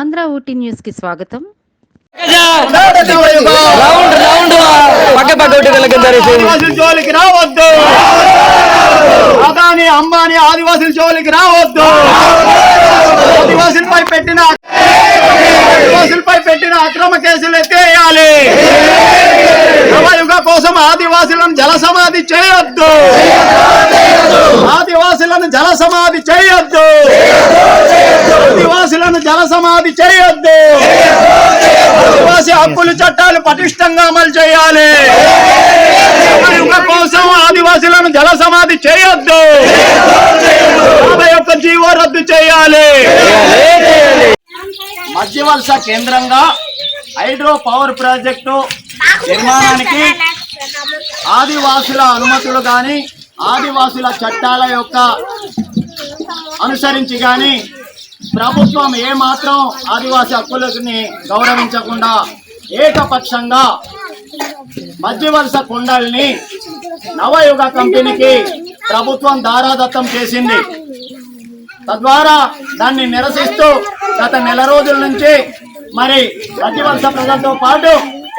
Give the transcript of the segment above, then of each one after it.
మన ఊటీ న్యూస్కి స్వాగతం. పక్క పక్క జోలికి రావద్దు. అదాని అంబానీ ఆదివాసుల జోలికి రావద్దు. ఆదివాసులపై పెట్టిన ఆదివాసులపై పెట్టిన అక్రమ కేసులు ఎత్తేయాలి. నవయుగ కోసం ఆదివాసులను జల సమాధి చేయొద్దు. ఆదివాసులను జల సమాధి చేయొద్దు. ఆదివాసులను జల సమాధి చేయొద్దు. ఆదివాసి హక్కులు చట్టాలు పటిష్టంగా అమలు చేయాలి. కోసం ఆదివాసులను జల సమాధి చేయొద్దు. యాభై జీవో రద్దు చేయాలి. మధ్య వలస కేంద్రంగా హైడ్రో పవర్ ప్రాజెక్టు నిర్మాణానికి ఆదివాసుల అనుమతులు కానీ ఆదివాసుల చట్టాల యొక్క అనుసరించి కానీ ప్రభుత్వం ఏ మాత్రం హక్కులని గౌరవించకుండా ఏకపక్షంగా మధ్యవలస కుండల్ని కొండల్ని నవయుగ కంపెనీకి ప్రభుత్వం దారాదత్తం చేసింది. తద్వారా దాన్ని నిరసిస్తూ గత నెల రోజుల నుంచి మరి మధ్యవలస ప్రజలతో పాటు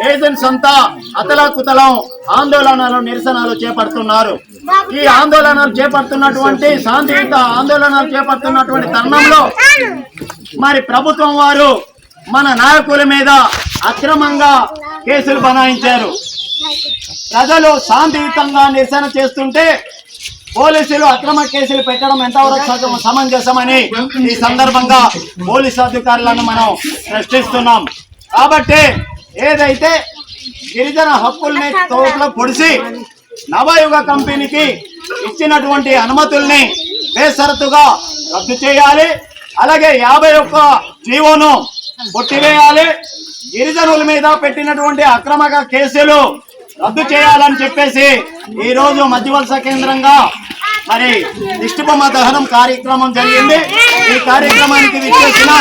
ఏజెంట్స్ అంతా అతలాకుతలం ఆందోళనలు నిరసనలు చేపడుతున్నారు. ఈ ఆందోళనలు చేపడుతున్నటువంటి శాంతియుత ఆందోళనలు చేపడుతున్నటువంటి తరుణంలో మరి ప్రభుత్వం వారు మన నాయకుల మీద అక్రమంగా కేసులు బనాయించారు. ప్రజలు శాంతియుతంగా నిరసన చేస్తుంటే పోలీసులు అక్రమ కేసులు పెట్టడం ఎంతవరకు సమంజసమని ఈ సందర్భంగా పోలీసు అధికారులను మనం ప్రశ్నిస్తున్నాం. కాబట్టి ఏదైతే గిరిజన హక్కుల్ని తోటలో పొడిసి నవయుగ కంపెనీకి ఇచ్చినటువంటి అనుమతుల్ని బేసరతుగా రద్దు చేయాలి. అలాగే యాభై ఒక్క జీవోను కొట్టివేయాలి. గిరిజనుల మీద పెట్టినటువంటి అక్రమక కేసులు రద్దు చేయాలని చెప్పేసి ఈరోజు మధ్యవలస కేంద్రంగా మరి దిష్టిబొమ్మ దహనం కార్యక్రమం జరిగింది. ఈ కార్యక్రమానికి విచ్చేసిన